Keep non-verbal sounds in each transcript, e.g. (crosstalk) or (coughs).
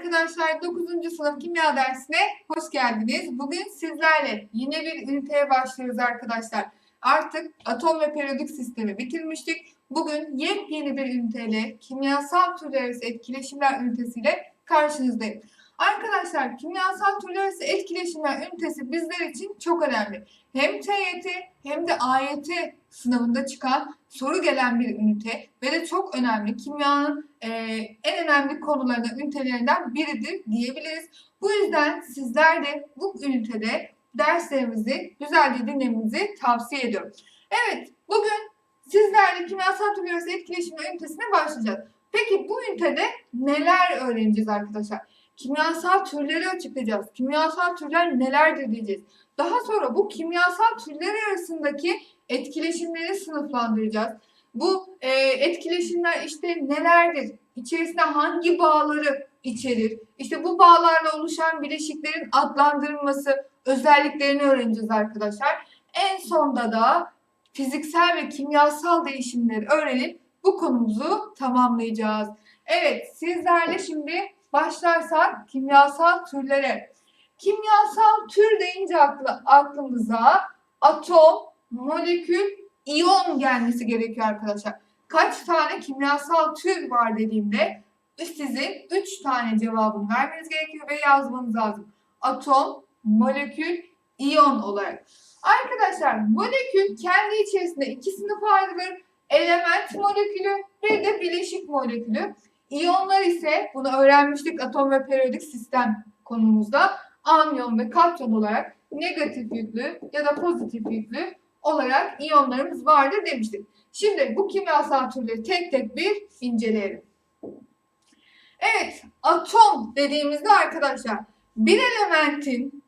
arkadaşlar 9. sınıf kimya dersine hoş geldiniz. Bugün sizlerle yine bir üniteye başlıyoruz arkadaşlar. Artık atom ve periyodik sistemi bitirmiştik. Bugün yepyeni bir üniteyle kimyasal türler etkileşimler ünitesiyle karşınızdayım. Arkadaşlar kimyasal türler arası etkileşimler ünitesi bizler için çok önemli. Hem TYT hem de AYT sınavında çıkan soru gelen bir ünite ve de çok önemli. Kimyanın e, en önemli konularından, ünitelerinden biridir diyebiliriz. Bu yüzden sizler de bu ünitede derslerimizi güzelce dinlemenizi tavsiye ediyorum. Evet, bugün sizlerle kimyasal türler arası etkileşimler ünitesine başlayacağız. Peki bu ünitede neler öğreneceğiz arkadaşlar? Kimyasal türleri açıklayacağız. Kimyasal türler nelerdir diyeceğiz. Daha sonra bu kimyasal türler arasındaki etkileşimleri sınıflandıracağız. Bu e, etkileşimler işte nelerdir? İçerisinde hangi bağları içerir? İşte bu bağlarla oluşan bileşiklerin adlandırılması, özelliklerini öğreneceğiz arkadaşlar. En sonda da fiziksel ve kimyasal değişimleri öğrenip bu konumuzu tamamlayacağız. Evet, sizlerle şimdi başlarsak kimyasal türlere. Kimyasal tür deyince aklı, aklımıza atom, molekül, iyon gelmesi gerekiyor arkadaşlar. Kaç tane kimyasal tür var dediğimde sizin 3 tane cevabını vermeniz gerekiyor ve yazmanız lazım. Atom, molekül, iyon olarak. Arkadaşlar molekül kendi içerisinde iki sınıfa ayrılır. Element molekülü bir de bileşik molekülü. İyonlar ise bunu öğrenmiştik atom ve periyodik sistem konumuzda. Anyon ve katyon olarak negatif yüklü ya da pozitif yüklü olarak iyonlarımız vardır demiştik. Şimdi bu kimyasal türleri tek tek bir inceleyelim. Evet, atom dediğimizde arkadaşlar bir elementin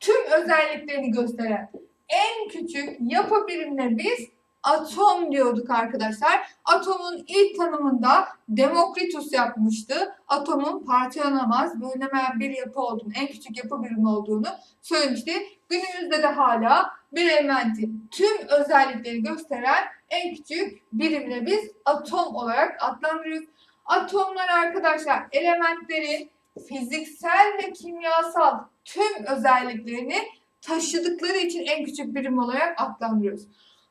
tüm özelliklerini gösteren en küçük yapı birimine biz atom diyorduk arkadaşlar. Atomun ilk tanımında Demokritus yapmıştı. Atomun parçalanamaz, bölünemeyen bir yapı olduğunu, en küçük yapı birimi olduğunu söylemişti. Günümüzde de hala bir elementin tüm özellikleri gösteren en küçük birimine biz atom olarak adlandırıyoruz. Atomlar arkadaşlar elementlerin fiziksel ve kimyasal tüm özelliklerini taşıdıkları için en küçük birim olarak adlandırıyoruz.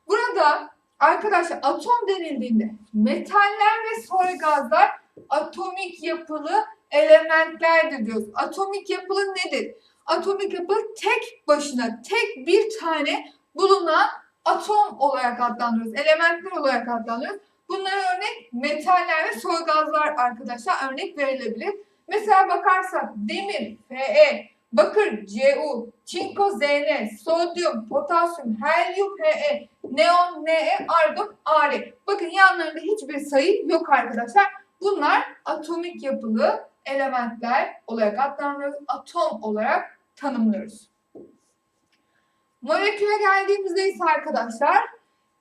Burada arkadaşlar atom denildiğinde metaller ve soy gazlar atomik yapılı elementlerdir diyoruz. Atomik yapılı nedir? Atomik yapı tek başına tek bir tane bulunan atom olarak adlandırıyoruz. Elementler olarak adlandırıyoruz. Bunlara örnek metaller ve soy gazlar arkadaşlar örnek verilebilir. Mesela bakarsak demir Fe, bakır Cu, çinko Zn, sodyum, potasyum, helyum He, neon Ne, argon Ar. Bakın yanlarında hiçbir sayı yok arkadaşlar. Bunlar atomik yapılı elementler olarak adlandırıyoruz. Atom olarak tanımlıyoruz. Moleküle geldiğimizde ise arkadaşlar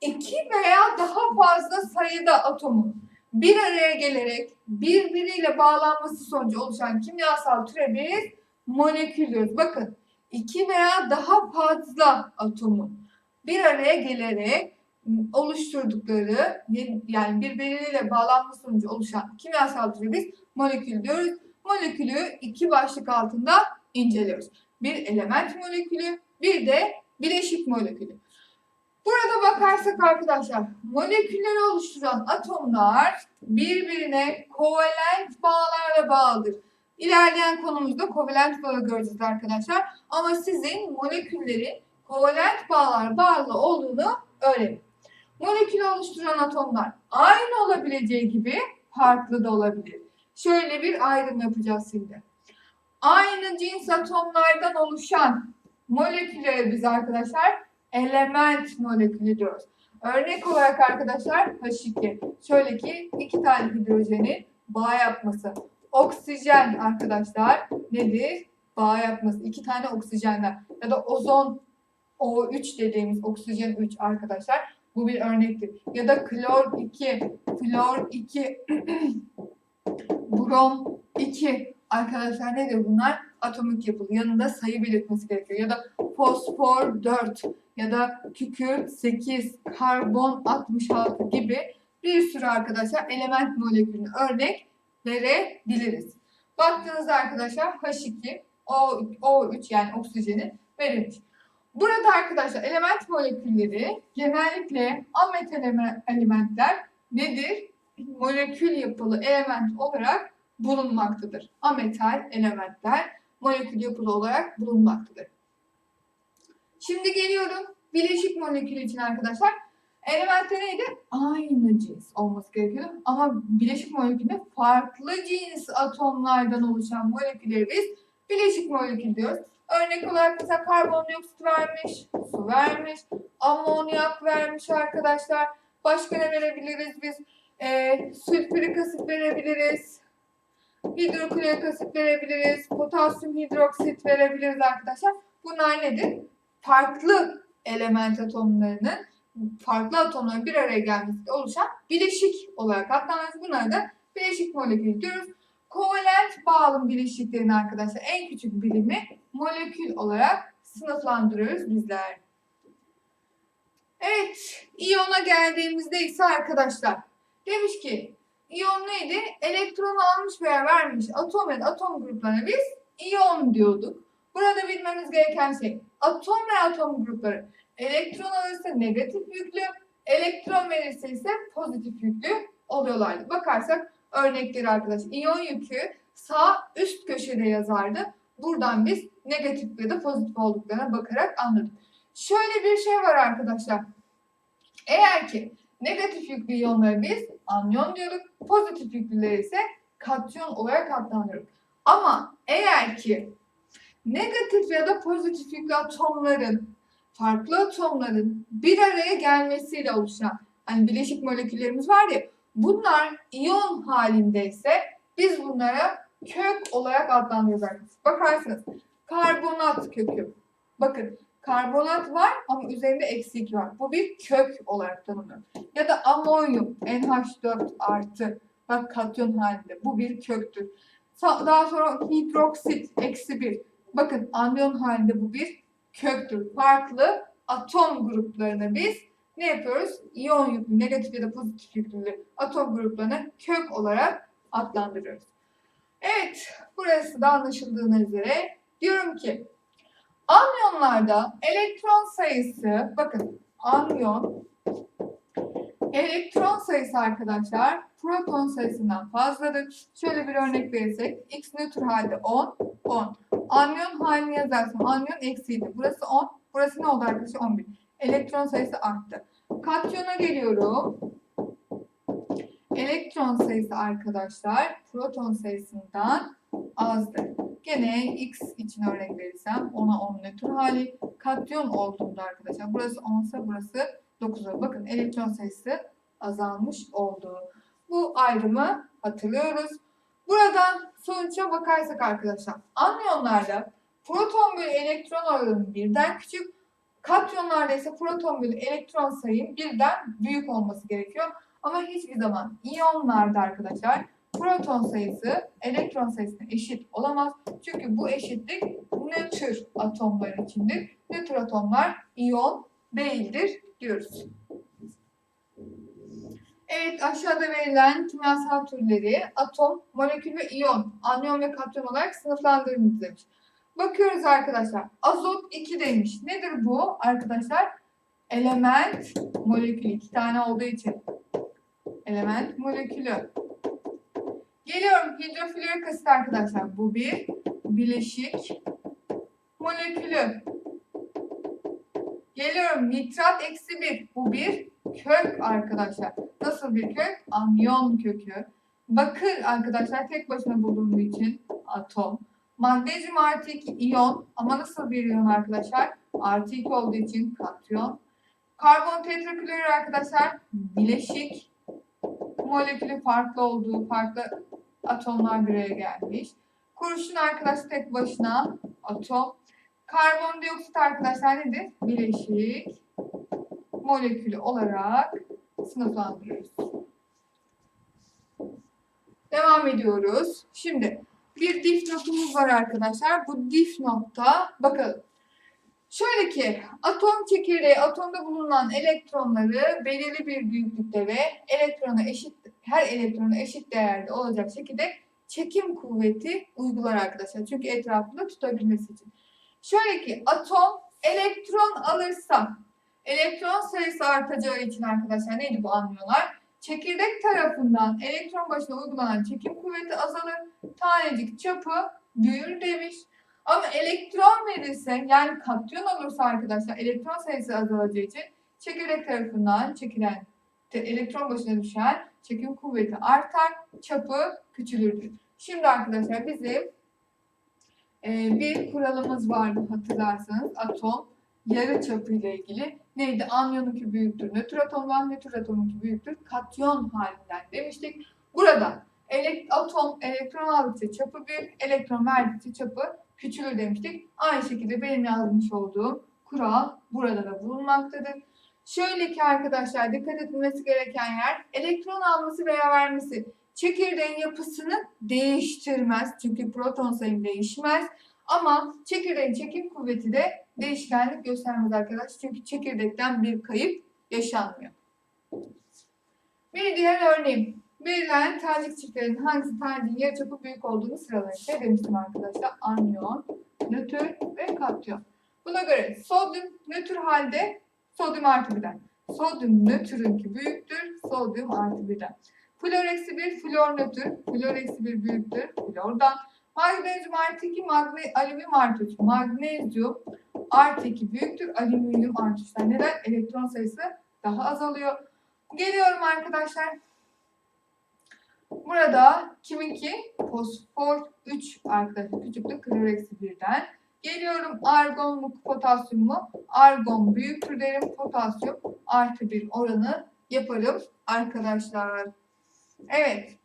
iki veya daha fazla sayıda atomun bir araya gelerek birbiriyle bağlanması sonucu oluşan kimyasal türe biz molekül diyoruz. Bakın iki veya daha fazla atomun bir araya gelerek oluşturdukları yani birbiriyle bağlanması sonucu oluşan kimyasal türe biz molekül diyoruz. Molekülü iki başlık altında inceliyoruz. Bir element molekülü, bir de bileşik molekülü. Burada bakarsak arkadaşlar molekülleri oluşturan atomlar birbirine kovalent bağlarla bağlıdır. İlerleyen konumuzda kovalent bağı göreceğiz arkadaşlar. Ama sizin moleküllerin kovalent bağlar bağlı olduğunu öğrenin. Molekülü oluşturan atomlar aynı olabileceği gibi farklı da olabilir. Şöyle bir ayrım yapacağız şimdi. Aynı cins atomlardan oluşan moleküllere biz arkadaşlar element molekülü diyoruz. Örnek olarak arkadaşlar H2. Şöyle ki iki tane hidrojeni bağ yapması. Oksijen arkadaşlar nedir? Bağ yapması. İki tane oksijenden ya da ozon O3 dediğimiz oksijen 3 arkadaşlar. Bu bir örnektir. Ya da klor 2, flor 2, (clears throat) brom 2 arkadaşlar nedir bunlar? Atomik yapılı. Yanında sayı belirtmesi gerekiyor. Ya da fosfor 4 ya da kükürt 8, karbon 66 gibi bir sürü arkadaşlar element molekülünü örnek verebiliriz. Baktığınızda arkadaşlar H2, O, O3 yani oksijeni verilmiş. Burada arkadaşlar element molekülleri genellikle eleme- elementler nedir? Molekül yapılı element olarak bulunmaktadır. Ametal elementler molekül yapılı olarak bulunmaktadır. Şimdi geliyorum bileşik molekül için arkadaşlar. Elementte neydi? Aynı cins olması gerekiyor. Ama bileşik molekülde farklı cins atomlardan oluşan molekülleri biz bileşik molekül diyoruz. Örnek olarak mesela karbondioksit vermiş, su vermiş, amonyak vermiş arkadaşlar. Başka ne verebiliriz biz? Ee, sülfürik asit verebiliriz. Hidroklorik asit verebiliriz. Potasyum hidroksit verebiliriz arkadaşlar. Bunlar nedir? Farklı element atomlarının farklı atomların bir araya gelmesiyle oluşan bileşik olarak adlandırıyoruz. Bunlara da bileşik molekül diyoruz. Kovalent bağlı bileşiklerin arkadaşlar en küçük birimi molekül olarak sınıflandırıyoruz bizler. Evet, iyona geldiğimizde ise arkadaşlar demiş ki iyon neydi? Elektronu almış veya vermiş atom ve atom gruplarına biz iyon diyorduk. Burada bilmemiz gereken şey atom ve atom grupları elektron alırsa negatif yüklü, elektron verirse ise pozitif yüklü oluyorlardı. Bakarsak örnekleri arkadaş iyon yükü sağ üst köşede yazardı. Buradan biz negatif ya da pozitif olduklarına bakarak anladık. Şöyle bir şey var arkadaşlar. Eğer ki negatif yüklü iyonları biz anyon diyorduk, pozitif yüklüleri ise katyon olarak adlandırıyoruz. Ama eğer ki negatif ya da pozitif yüklü atomların farklı atomların bir araya gelmesiyle oluşan hani bileşik moleküllerimiz var ya bunlar iyon halindeyse biz bunlara kök olarak adlandırıyoruz arkadaşlar. Bakarsanız karbonat kökü. Bakın karbonat var ama üzerinde eksi 2 var. Bu bir kök olarak tanımlıyor. Ya da amonyum NH4 artı. Bak katyon halinde. Bu bir köktür. Daha sonra hidroksit eksi 1. Bakın anyon halinde bu bir köktür. Farklı atom gruplarına biz ne yapıyoruz? İyon yüklü, negatif ya da pozitif yüklü atom gruplarına kök olarak adlandırıyoruz. Evet, burası da anlaşıldığına üzere diyorum ki anyonlarda elektron sayısı, bakın anyon elektron sayısı arkadaşlar proton sayısından fazladır. Şöyle bir örnek verirsek x nötr halde 10, 10. Anyon halini yazarsam anyon eksiydi. Burası 10, burası ne oldu arkadaşlar? 11. Elektron sayısı arttı. Katyona geliyorum. Elektron sayısı arkadaşlar proton sayısından azdır. Gene x için örnek verirsem ona 10 nötr hali katyon olduğunda arkadaşlar burası 10 ise burası 9 olur. Bakın elektron sayısı azalmış oldu. Bu ayrımı hatırlıyoruz. Buradan sonuca bakarsak arkadaşlar anyonlarda proton bölü elektron oranı birden küçük, katyonlarda ise proton bölü elektron sayım birden büyük olması gerekiyor. Ama hiçbir zaman iyonlarda arkadaşlar proton sayısı elektron sayısına eşit olamaz. Çünkü bu eşitlik nötr atomlar içindir. Nötr atomlar iyon değildir diyoruz. Evet aşağıda verilen kimyasal türleri atom, molekül ve iyon, anyon ve katyon olarak sınıflandırılmış demiş. Bakıyoruz arkadaşlar. Azot 2 demiş. Nedir bu arkadaşlar? Element molekülü. iki tane olduğu için. Element molekülü. Geliyorum hidroflorik asit arkadaşlar. Bu bir bileşik molekülü. Geliyorum nitrat eksi 1. Bu bir kök arkadaşlar. Nasıl bir kök? Anyon kökü. Bakır arkadaşlar tek başına bulunduğu için atom. Magnezyum artı 2 iyon ama nasıl bir iyon arkadaşlar? Artı 2 olduğu için katyon. Karbon tetraklorür arkadaşlar bileşik molekülü farklı olduğu farklı atomlar bir araya gelmiş. Kurşun arkadaşlar tek başına atom. Karbondioksit arkadaşlar nedir? Bileşik molekülü olarak sınıflandırıyoruz. Devam ediyoruz. Şimdi bir dif notumuz var arkadaşlar. Bu dif notta bakalım. Şöyle ki atom çekirdeği atomda bulunan elektronları belirli bir büyüklükte ve elektrona eşit her elektrona eşit değerde olacak şekilde çekim kuvveti uygular arkadaşlar. Çünkü etrafında tutabilmesi için. Şöyle ki atom elektron alırsa elektron sayısı artacağı için arkadaşlar neydi bu anlıyorlar? Çekirdek tarafından elektron başına uygulanan çekim kuvveti azalır. Tanecik çapı büyür demiş. Ama elektron verirse yani katyon olursa arkadaşlar elektron sayısı azalacağı için çekirdek tarafından çekilen elektron başına düşen çekim kuvveti artar, çapı küçülür. Şimdi arkadaşlar bizim e, bir kuralımız vardı hatırlarsanız atom yarı çapı ile ilgili neydi? Anyonunki büyüktür nötr atomdan, nötr atomunki büyüktür katyon halinden demiştik. Burada elek, atom elektron aldıkça çapı büyür, elektron verdikçe çapı küçülür demiştik. Aynı şekilde benim yazmış olduğum kural burada da bulunmaktadır. Şöyle ki arkadaşlar dikkat edilmesi gereken yer elektron alması veya vermesi çekirdeğin yapısını değiştirmez. Çünkü proton sayım değişmez. Ama çekirdeğin çekim kuvveti de değişkenlik göstermez arkadaşlar. Çünkü çekirdekten bir kayıp yaşanmıyor. Bir diğer örneğim. Verilen tanecik çiftlerin hangisi taneciğin yarıçapı büyük olduğunu sıralayın. Ne demiştim arkadaşlar? Anyon, nötr ve katyon. Buna göre sodyum nötr halde sodyum artı birden. Sodyum nötrünki büyüktür, sodyum artı birden. Flor eksi 1, flor nötr, flor eksi 1 büyüktür, flordan. Magnezyum artı 2, magne, alüminyum artı 3. Magnezyum artı 2 büyüktür, alüminyum artı 3'ten. Neden? Elektron sayısı daha azalıyor. Geliyorum arkadaşlar. Burada kiminki? Fosfor 3 arkadaşlar. Küçüklük klor eksi 1'den. Geliyorum argon mu potasyum mu? Argon büyüktür derim. Potasyum artı bir oranı yaparım arkadaşlar. Evet.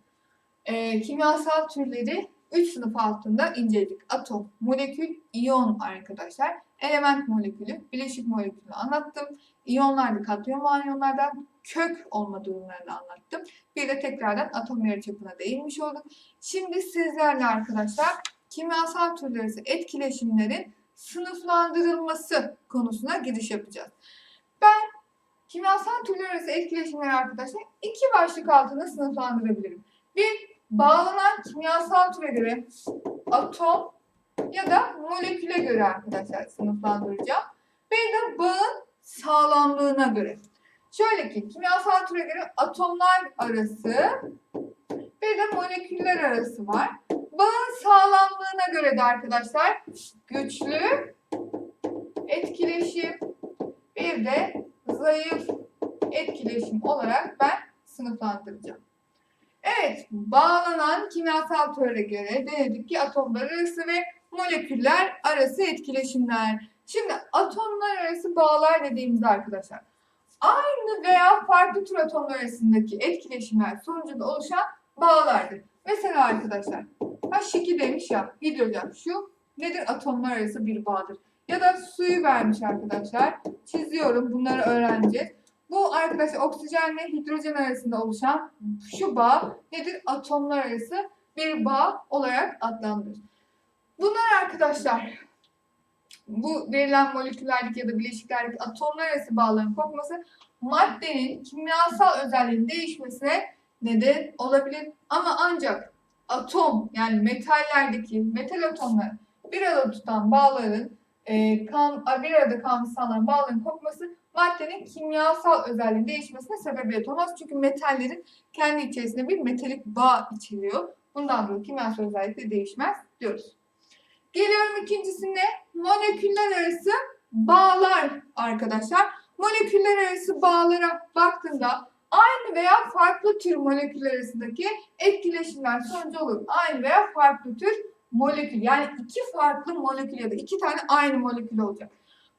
Ee, kimyasal türleri 3 sınıf altında inceledik. Atom, molekül, iyon arkadaşlar. Element molekülü, bileşik molekülü anlattım. İyonlarda katyon ve anyonlardan kök olma durumlarını anlattım. Bir de tekrardan atom yarıçapına değinmiş olduk. Şimdi sizlerle arkadaşlar kimyasal türler etkileşimlerin sınıflandırılması konusuna giriş yapacağız. Ben kimyasal türler arası etkileşimleri arkadaşlar iki başlık altında sınıflandırabilirim. Bir, bağlanan kimyasal türe göre atom ya da moleküle göre arkadaşlar sınıflandıracağım. Bir de bağın sağlamlığına göre. Şöyle ki kimyasal türe göre atomlar arası bir de moleküller arası var. Bağın sağlamlığına göre de arkadaşlar güçlü etkileşim bir de zayıf etkileşim olarak ben sınıflandıracağım. Evet, bağlanan kimyasal türe göre denedik ki atomlar arası ve moleküller arası etkileşimler. Şimdi atomlar arası bağlar dediğimizde arkadaşlar aynı veya farklı tür atomlar arasındaki etkileşimler sonucunda oluşan bağlardır. Mesela arkadaşlar H2 demiş ya hidrojen şu nedir? Atomlar arası bir bağdır. Ya da suyu vermiş arkadaşlar. Çiziyorum bunları öğreneceğiz. Bu arkadaşlar oksijenle hidrojen arasında oluşan şu bağ nedir? Atomlar arası bir bağ olarak adlandırılır. Bunlar arkadaşlar bu verilen moleküllerdeki ya da bileşiklerdeki atomlar arası bağların kopması maddenin kimyasal özelliğinin değişmesine neden olabilir. Ama ancak atom yani metallerdeki metal atomları bir arada tutan bağların e, kan, bir arada kalmış sağlanan bağların kopması maddenin kimyasal özelliğinin değişmesine sebebiyet olmaz. Çünkü metallerin kendi içerisinde bir metalik bağ içeriyor. Bundan dolayı kimyasal özellik de değişmez diyoruz. Geliyorum ikincisine moleküller arası bağlar arkadaşlar. Moleküller arası bağlara baktığında aynı veya farklı tür moleküller arasındaki etkileşimler sonucu olur. Aynı veya farklı tür molekül yani iki farklı molekül ya da iki tane aynı molekül olacak.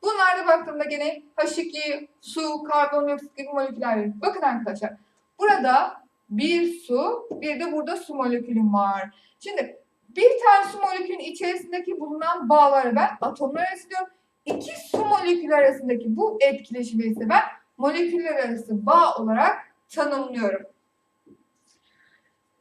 Bunlarda baktığımda gene H2, su, karbondioksit gibi moleküller var. Bakın arkadaşlar burada bir su bir de burada su molekülüm var. Şimdi bir tane su molekülün içerisindeki bulunan bağları ben atomlar arası diyorum. İki su molekülü arasındaki bu etkileşimi ise ben moleküller arası bağ olarak tanımlıyorum.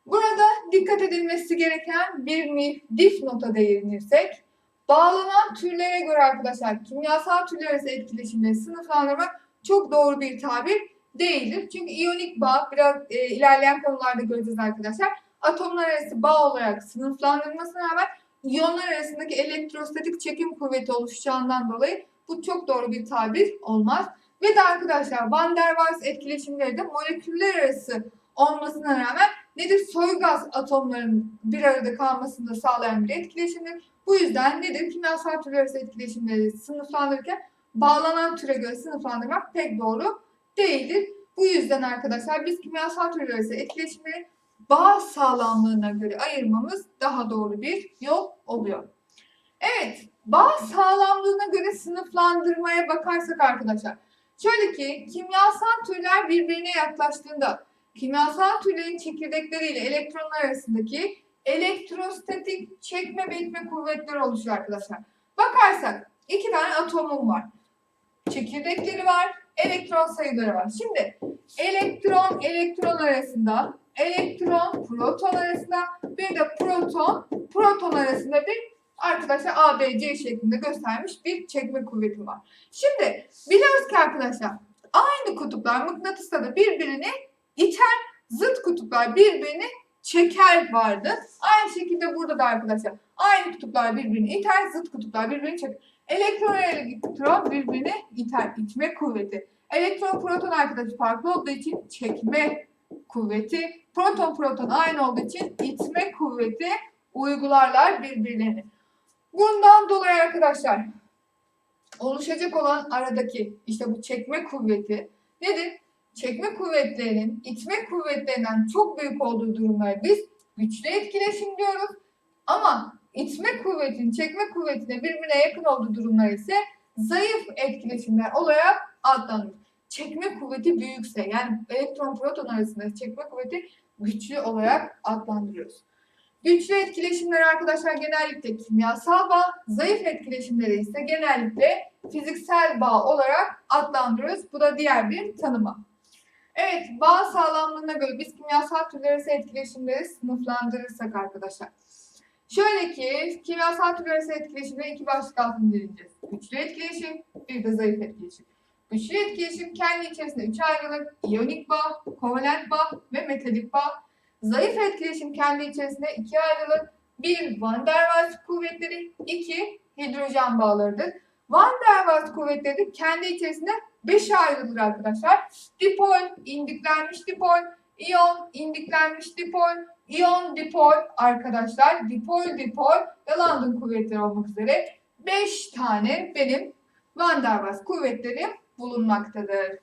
Burada dikkat edilmesi gereken bir dif nota değinirsek, bağlanan türlere göre arkadaşlar kimyasal türler arası etkileşimleri sınıflandırmak çok doğru bir tabir değildir. Çünkü iyonik bağ biraz e, ilerleyen konularda göreceğiz arkadaşlar. Atomlar arası bağ olarak sınıflandırılmasına rağmen iyonlar arasındaki elektrostatik çekim kuvveti oluşacağından dolayı bu çok doğru bir tabir olmaz. Ve de arkadaşlar Van der Waals etkileşimleri de moleküller arası olmasına rağmen nedir? Soy gaz atomlarının bir arada kalmasını da sağlayan bir etkileşimdir. Bu yüzden nedir? Kimyasal türler arası etkileşimleri sınıflandırırken bağlanan türe göre sınıflandırmak pek doğru değildir. Bu yüzden arkadaşlar biz kimyasal türler arası etkileşimleri bağ sağlamlığına göre ayırmamız daha doğru bir yol oluyor. Evet, bağ sağlamlığına göre sınıflandırmaya bakarsak arkadaşlar, şöyle ki kimyasal türler birbirine yaklaştığında kimyasal türlerin çekirdekleriyle elektronlar arasındaki elektrostatik çekme ve itme kuvvetleri oluşuyor arkadaşlar. Bakarsak iki tane atomum var. Çekirdekleri var, elektron sayıları var. Şimdi elektron elektron arasında, elektron proton arasında bir de proton proton arasında bir arkadaşlar A, B, C şeklinde göstermiş bir çekme kuvveti var. Şimdi biliyoruz ki arkadaşlar aynı kutuplar mıknatısta da birbirini iter, zıt kutuplar birbirini çeker vardı. Aynı şekilde burada da arkadaşlar aynı kutuplar birbirini iter, zıt kutuplar birbirini çeker. Elektron elektron birbirini iter, itme kuvveti. Elektron proton arkadaşı farklı olduğu için çekme kuvveti. Proton proton aynı olduğu için itme kuvveti uygularlar birbirlerini. Bundan dolayı arkadaşlar oluşacak olan aradaki işte bu çekme kuvveti nedir? Çekme kuvvetlerinin itme kuvvetlerinden çok büyük olduğu durumlara biz güçlü etkileşim diyoruz. Ama itme kuvvetinin çekme kuvvetine birbirine yakın olduğu durumlar ise zayıf etkileşimler olarak adlandırılır. Çekme kuvveti büyükse yani elektron proton arasında çekme kuvveti güçlü olarak adlandırıyoruz. Güçlü etkileşimler arkadaşlar genellikle kimyasal bağ, zayıf etkileşimleri ise genellikle fiziksel bağ olarak adlandırıyoruz. Bu da diğer bir tanıma. Evet, bağ sağlamlığına göre biz kimyasal türler arası etkileşimleri sınıflandırırsak arkadaşlar. Şöyle ki kimyasal türler arası etkileşimleri iki başlık altında inceleyeceğiz. Güçlü etkileşim, bir de zayıf etkileşim. Güçlü etkileşim kendi içerisinde üçe ayrılır. İyonik bağ, kovalent bağ ve metalik bağ. Zayıf etkileşim kendi içerisinde ikiye ayrılır. Bir Van der Waals kuvvetleri, iki hidrojen bağlarıdır. Van der Waals kuvvetleri kendi içerisinde beşe ayrılır arkadaşlar. Dipol, indiklenmiş dipol, iyon, indiklenmiş dipol, iyon dipol arkadaşlar. Dipol dipol ve London kuvvetleri olmak üzere 5 tane benim Van der Waals kuvvetlerim bulunmaktadır.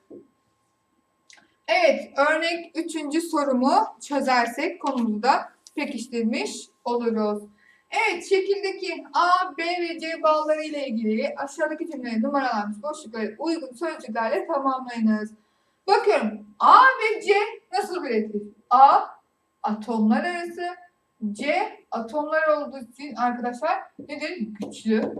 Evet, örnek üçüncü sorumu çözersek konumuzu da pekiştirmiş oluruz. Evet, şekildeki A, B ve C bağları ile ilgili aşağıdaki cümleye numaralanmış boşlukları uygun sözcüklerle tamamlayınız. Bakıyorum, A ve C nasıl bir etkileşim? A, atomlar arası, C, atomlar olduğu için arkadaşlar nedir? Güçlü. (coughs)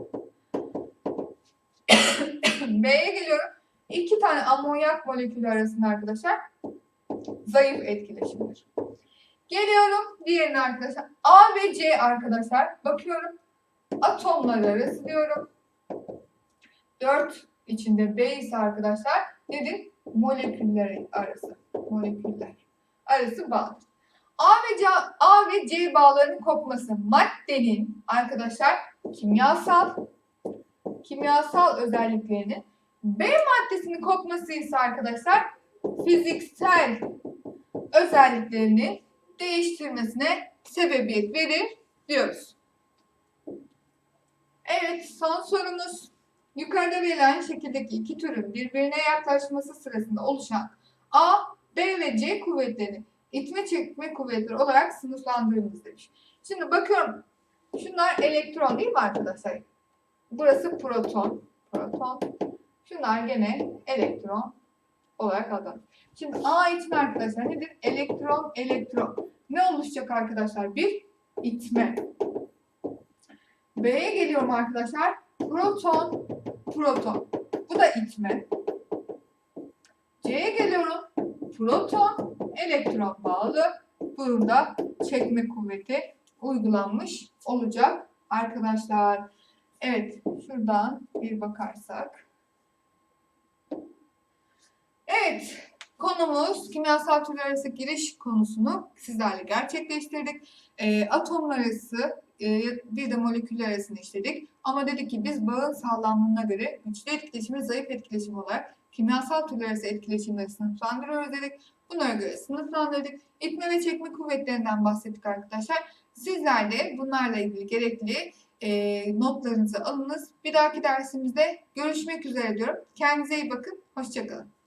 B'ye geliyorum. İki tane amonyak molekülü arasında arkadaşlar zayıf etkileşimdir. Geliyorum diğerine arkadaşlar. A ve C arkadaşlar. Bakıyorum. Atomlar arası diyorum. 4 içinde B ise arkadaşlar nedir? Moleküller arası. Moleküller arası bağlıdır. A ve C, A ve C bağlarının kopması maddenin arkadaşlar kimyasal kimyasal özelliklerinin B maddesinin kopması ise arkadaşlar fiziksel özelliklerini değiştirmesine sebebiyet verir diyoruz. Evet son sorumuz. Yukarıda verilen şekildeki iki türün birbirine yaklaşması sırasında oluşan A, B ve C kuvvetlerini itme çekme kuvvetleri olarak sınıflandırınız demiş. Şimdi bakıyorum. Şunlar elektron değil mi arkadaşlar? Burası proton. Proton. Şunlar gene elektron olarak adlanır. Şimdi A için arkadaşlar nedir? Elektron, elektron. Ne oluşacak arkadaşlar? Bir itme. B'ye geliyorum arkadaşlar. Proton, proton. Bu da itme. C'ye geliyorum. Proton, elektron bağlı. Bunun da çekme kuvveti uygulanmış olacak arkadaşlar. Evet, şuradan bir bakarsak. Evet, Konumuz kimyasal türler arası giriş konusunu sizlerle gerçekleştirdik. E, atomlar arası bir de moleküller arasını işledik. Ama dedik ki biz bağın sağlamlığına göre güçlü etkileşimi, zayıf etkileşim olarak kimyasal türler arası etkileşimleri sınıflandırıyoruz dedik. Bunlara göre sınıflandırdık. İtme ve çekme kuvvetlerinden bahsettik arkadaşlar. Sizler de bunlarla ilgili gerekli e, notlarınızı alınız. Bir dahaki dersimizde görüşmek üzere diyorum. Kendinize iyi bakın. Hoşçakalın.